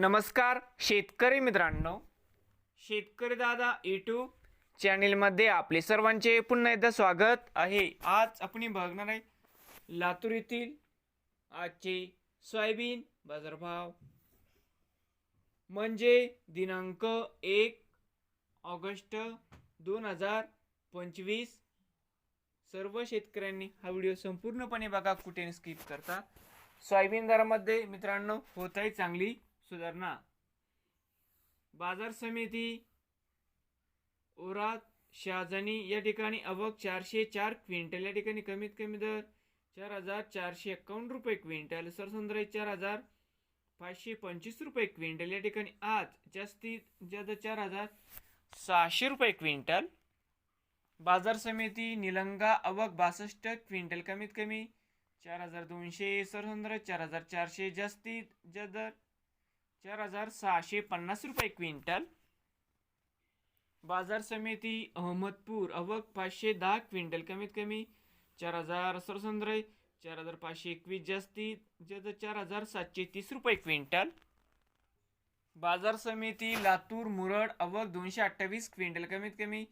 नमस्कार शेतकरी मित्रांनो. शेतकरी दादा यूट्यूब चॅनेलमध्ये आपले सर्वांचे पुन्हा एकदा स्वागत आहे. आज आपण बघणार आहे लातूर येथील आजचे सोयाबीन बाजारभाव. म्हणजे दिनांक एक ऑगस्ट दोन हजार पंचवीस. सर्व शेतकऱ्यांनी हा व्हिडिओ संपूर्णपणे बघा कुठे स्किप करता. सोयाबीन दरामध्ये मित्रांनो होत आहे चांगली. सुधारणा. बाजार समिती ओरात शहाजनी या ठिकाणी अवक चारशे चार क्विंटल. या ठिकाणी कमीत कमी दर चार हजार चारशे एक्कावन्न रुपये क्विंटल. सरसंद्राई चार हजार पाचशे पंचवीस रुपये क्विंटल. या ठिकाणी आज जास्तीत जास्त चार हजार सहाशे रुपये क्विंटल. बाजार समिती निलंगा अवक बासष्ट क्विंटल. कमीत कमी चार हजार दोनशे. सरसंद्र चार हजार चारशे. जास्तीत जास्त दर चार हजार सहाशे पन्नास रुपये क्विंटल. बाजार समिती अहमदपूर अवक पाचशे दहा क्विंटल. कमीत कमी चार हजार सरसंद्रय चार हजार पाचशे एकवीस जास्तीत जास्त चार हजार सातशे तीस रुपये क्विंटल. बाजार समिती लातूर मुरड अवक दोनशे अठ्ठावीस क्विंटल. कमीत कमी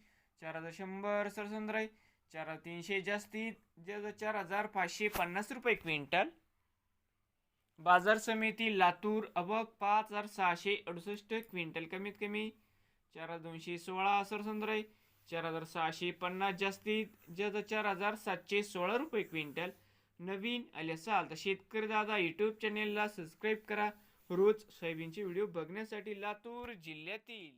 चार हजार शंभर सरसंद्र चार हजार तीनशे जास्तीत जास्त चार हजार पाचशे पन्नास रुपये क्विंटल. बाजार समिती लातूर अबक पाच हजार सहाशे अडुसष्ट क्विंटल कमीत कमी चार हजार दोनशे सोळा सरसंद्र चार हजार सहाशे पन्नास जास्तीत जास्त चार हजार सातशे सोळा रुपये क्विंटल. नवीन आले असाल तर शेतकरी दादा यूट्यूब चॅनेलला सबस्क्राईब करा. रोज सोयाबीनचे व्हिडिओ बघण्यासाठी लातूर जिल्ह्यातील